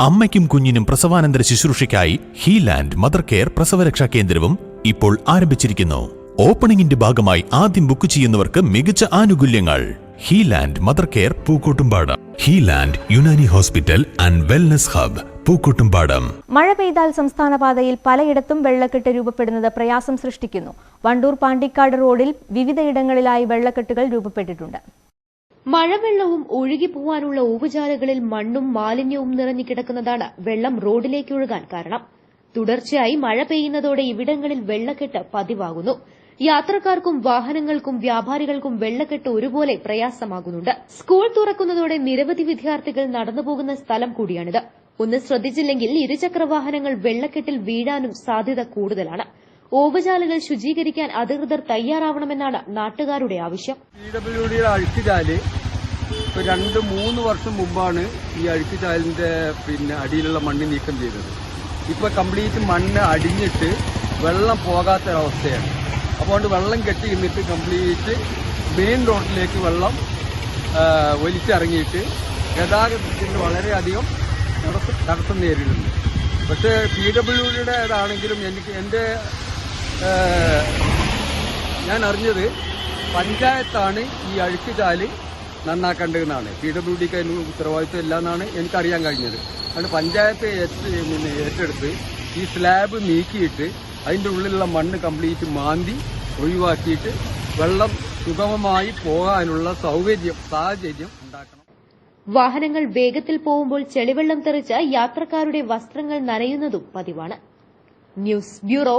അമ്മയ്ക്കും കുഞ്ഞിനും പ്രസവാനന്തര ശുശ്രൂഷയ്ക്കായി ഹീലാൻഡ് mother care പ്രസവരക്ഷാ കേന്ദ്രവും ഇപ്പോൾ ആരംഭിച്ചിരിക്കുന്നു. ഓപ്പണിംഗിന്റെ ഭാഗമായി ആദ്യം ബുക്ക് ചെയ്യുന്നവർക്ക് മികച്ച ആനുകൂല്യങ്ങൾ. Highland mother care Pookkottumpadam. Highland Unani hospital and wellness hub Pookkottumpadam. മഴ പെയ്താൽ സംസ്ഥാന പാതയിൽ പലയിടത്തും വെള്ളക്കെട്ട് രൂപപ്പെടുന്നത് പ്രയാസം സൃഷ്ടിക്കുന്നു. വണ്ടൂർ പാണ്ടിക്കാട് റോഡിൽ വിവിധയിടങ്ങളിലായി വെള്ളക്കെട്ടുകൾ രൂപപ്പെട്ടിട്ടുണ്ട്. മഴവെള്ളവും ഒഴുകിപ്പോവാനുള്ള ഓവുചാലുകളിൽ മണ്ണും മാലിന്യവും നിറഞ്ഞു കിടക്കുന്നതാണ് വെള്ളം റോഡിലേക്ക് ഒഴുകാൻ കാരണം. തുടർച്ചയായി മഴ പെയ്യുന്നതോടെ ഇവിടങ്ങളിൽ വെള്ളക്കെട്ട് പതിവാകുന്നു. യാത്രക്കാർക്കും വാഹനങ്ങൾക്കും വ്യാപാരികൾക്കും വെള്ളക്കെട്ട് ഒരുപോലെ പ്രയാസമാകുന്നുണ്ട്. സ്കൂൾ തുറക്കുന്നതോടെ നിരവധി വിദ്യാർത്ഥികൾ നടന്നുപോകുന്ന സ്ഥലം കൂടിയാണിത്. ഒന്ന് ശ്രദ്ധിച്ചില്ലെങ്കിൽ ഇരുചക്ര വാഹനങ്ങൾ വെള്ളക്കെട്ടിൽ വീഴാനും സാധ്യത കൂടുതലാണ്. ഓവുചാലുകൾ ശുചീകരിക്കാൻ അധികൃതർ തയ്യാറാവണമെന്നാണ് നാട്ടുകാരുടെ ആവശ്യം. പി ഡബ്ല്യു ഡിയുടെ ഇപ്പോൾ രണ്ട് മൂന്ന് വർഷം മുമ്പാണ് ഈ അഴുക്കുചാലിന്റെ പിന്നെ അടിയിലുള്ള മണ്ണ് നീക്കം ചെയ്തത്. ഇപ്പൊ കംപ്ലീറ്റ് മണ്ണ് അടിഞ്ഞിട്ട് വെള്ളം പോകാത്തൊരവസ്ഥയാണ്. അപ്പോൾ വെള്ളം കെട്ടി നിന്നിട്ട് കംപ്ലീറ്റ് മെയിൻ റോഡിലേക്ക് വെള്ളം വലിച്ചിറങ്ങിയിട്ട് ഗതാഗതത്തിന് വളരെയധികം തടസ്സം നേരിടുന്നു. പക്ഷേ പി ഡബ്ല്യു ഡിയുടെ ഇതാണെങ്കിലും എനിക്ക് എന്റെ ആ, ഞാൻ അറിഞ്ഞത് പഞ്ചായത്താണ് ഈ അഴുക്കുചാൽ നന്നാക്കേണ്ടതെന്നാണ്. പി ഡബ്ല്യു ഡിക്ക് അതിന് ഉത്തരവാദിത്വം ഇല്ല എന്നാണ് എനിക്കറിയാൻ കഴിഞ്ഞത്. അതുകൊണ്ട് പഞ്ചായത്ത് പിന്നെ ഏറ്റെടുത്ത് ഈ സ്ലാബ് നീക്കിയിട്ട് അതിന്റെ ഉള്ളിലുള്ള മണ്ണ് കംപ്ലീറ്റ് മാന്തി ഒഴിവാക്കിയിട്ട് വെള്ളം സുഗമമായി പോകാനുള്ള സൗകര്യം സാഹചര്യം ഉണ്ടാക്കണം. വാഹനങ്ങൾ വേഗത്തിൽ പോകുമ്പോൾ ചെളിവെള്ളം തെറിച്ച് യാത്രക്കാരുടെ വസ്ത്രങ്ങൾ നനയുന്നതും പതിവാണ്. News bureau